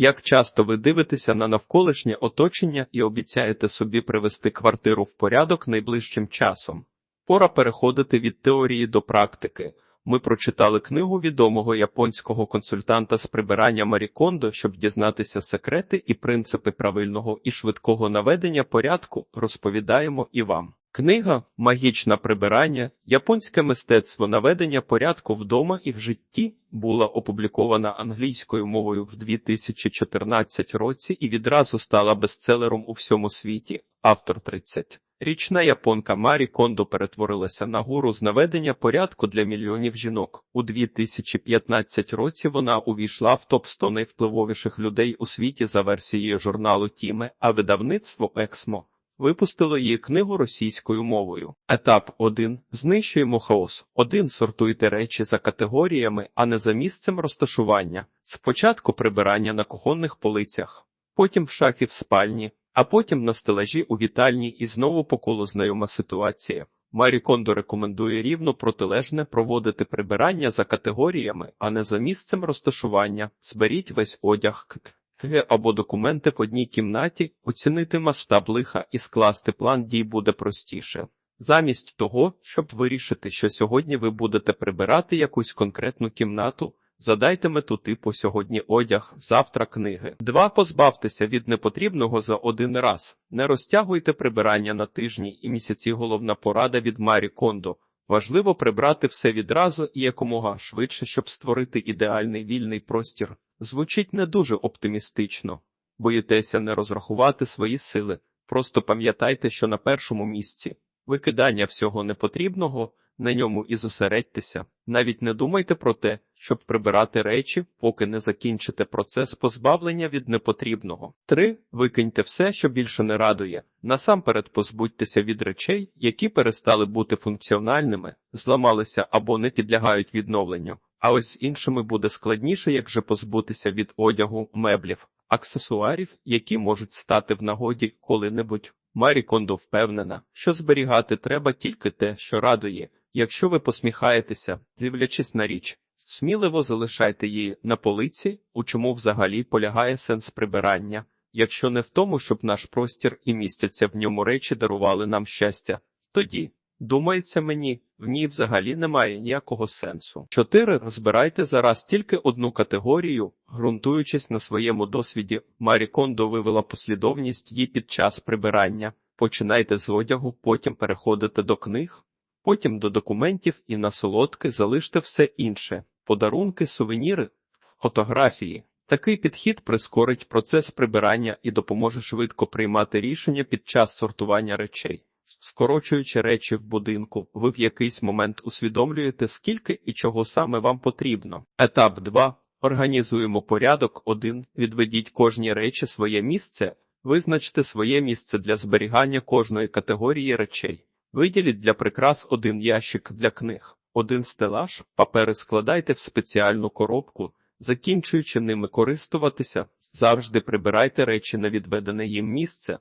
Як часто ви дивитеся на навколишнє оточення і обіцяєте собі привести квартиру в порядок найближчим часом? Пора переходити від теорії до практики. Ми прочитали книгу відомого японського консультанта з прибирання Марі Кондо, щоб дізнатися секрети і принципи правильного і швидкого наведення порядку, розповідаємо і вам. Книга Магічне прибирання, японське мистецтво наведення порядку вдома і в житті була опублікована англійською мовою в 2014 році і відразу стала бестселером у всьому світі. Автор 30. Річна японка Марі Кондо перетворилася на гуру з наведення порядку для мільйонів жінок. У 2015 році вона увійшла в топ 100 найвпливовіших людей у світі за версією журналу Тіме, а видавництво Ексмо випустило її книгу російською мовою. Етап 1. Знищуємо хаос. 1. Сортуйте речі за категоріями, а не за місцем розташування. Спочатку прибирання на кухонних полицях, потім в шафі в спальні, а потім на стелажі у вітальні і знову по колу знайома ситуація. Марі Кондо рекомендує рівно протилежне проводити прибирання за категоріями, а не за місцем розташування. Зберіть весь одяг або документи в одній кімнаті, оцінити масштаб лиха і скласти план дій буде простіше. Замість того, щоб вирішити, що сьогодні ви будете прибирати якусь конкретну кімнату, задайте мету типу сьогодні одяг, завтра книги. 2. Позбавтеся від непотрібного за один раз. Не розтягуйте прибирання на тижні і місяці. Головна порада від Марі Кондо. Важливо прибрати все відразу і якомога швидше, щоб створити ідеальний вільний простір. Звучить не дуже оптимістично. Боїтеся не розрахувати свої сили. Просто пам'ятайте, що на першому місці викидання всього непотрібного, на ньому і зосередьтеся. Навіть не думайте про те, щоб прибирати речі, поки не закінчите процес позбавлення від непотрібного. 3. Викиньте все, що більше не радує. Насамперед позбудьтеся від речей, які перестали бути функціональними, зламалися або не підлягають відновленню. А ось з іншими буде складніше, як же позбутися від одягу, меблів, аксесуарів, які можуть стати в нагоді коли-небудь. Марі Кондо впевнена, що зберігати треба тільки те, що радує. Якщо ви посміхаєтеся, дивлячись на річ, сміливо залишайте її на полиці, у чому взагалі полягає сенс прибирання, якщо не в тому, щоб наш простір і містяться в ньому речі дарували нам щастя, тоді. Думається мені, в ній взагалі немає ніякого сенсу. 4. Розбирайте зараз тільки одну категорію, ґрунтуючись на своєму досвіді, Марі Кондо вивела послідовність її під час прибирання. Починайте з одягу, потім переходите до книг, потім до документів і на солодки залиште все інше, подарунки, сувеніри, фотографії. Такий підхід прискорить процес прибирання і допоможе швидко приймати рішення під час сортування речей. Скорочуючи речі в будинку, ви в якийсь момент усвідомлюєте, скільки і чого саме вам потрібно. Етап 2. Організуємо порядок 1. Відведіть кожній речі своє місце, визначте своє місце для зберігання кожної категорії речей. Виділіть для прикрас один ящик для книг, один стелаж, папери складайте в спеціальну коробку, закінчуючи ними користуватися, завжди прибирайте речі на відведене їм місце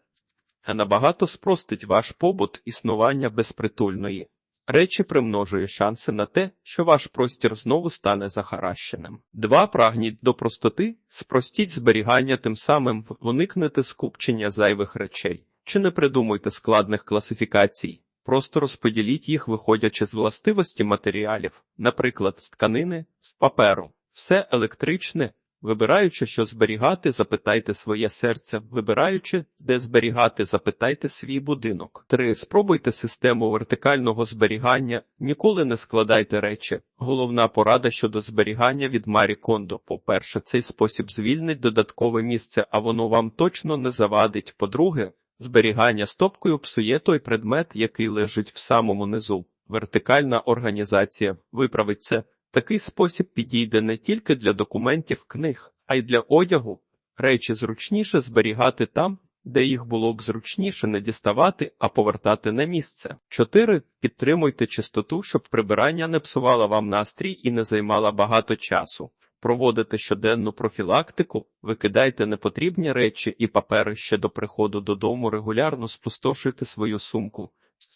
а набагато спростить ваш побут існування безпритульної. Речі примножує шанси на те, що ваш простір знову стане захаращеним. Два прагніть до простоти, спростіть зберігання, тим самим уникнете скупчення зайвих речей. Чи не придумуйте складних класифікацій, просто розподіліть їх, виходячи з властивості матеріалів, наприклад, з тканини, з паперу, все електричне, Вибираючи, що зберігати, запитайте своє серце. Вибираючи, де зберігати, запитайте свій будинок. 3. Спробуйте систему вертикального зберігання. Ніколи не складайте речі. Головна порада щодо зберігання від Марі Кондо. По-перше, цей спосіб звільнить додаткове місце, а воно вам точно не завадить. По-друге, зберігання стопкою псує той предмет, який лежить в самому низу. Вертикальна організація виправить це. Такий спосіб підійде не тільки для документів книг, а й для одягу. Речі зручніше зберігати там, де їх було б зручніше не діставати, а повертати на місце. 4. Підтримуйте чистоту, щоб прибирання не псувало вам настрій і не займало багато часу. Проводите щоденну профілактику, викидайте непотрібні речі і папери ще до приходу додому, регулярно спустошуйте свою сумку.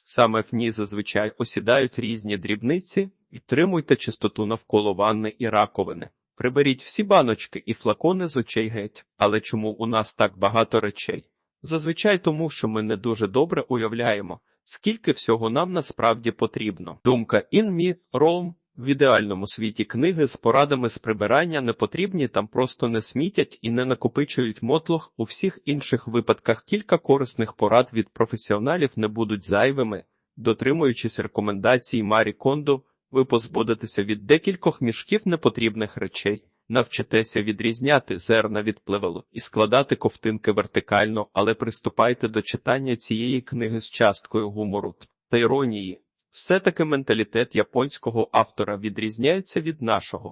Саме в ній зазвичай осідають різні дрібниці, Підтримуйте чистоту навколо ванни і раковини. Приберіть всі баночки і флакони з очей геть. Але чому у нас так багато речей? Зазвичай тому, що ми не дуже добре уявляємо, скільки всього нам насправді потрібно. Думка In Me, Rome. В ідеальному світі книги з порадами з прибирання не потрібні, там просто не смітять і не накопичують мотлох. У всіх інших випадках кілька корисних порад від професіоналів не будуть зайвими. Дотримуючись рекомендацій Марі Кондо, ви позбудетеся від декількох мішків непотрібних речей. Навчитеся відрізняти зерна від плевелу і складати ковтинки вертикально, але приступайте до читання цієї книги з часткою гумору та іронії. Все-таки менталітет японського автора відрізняється від нашого.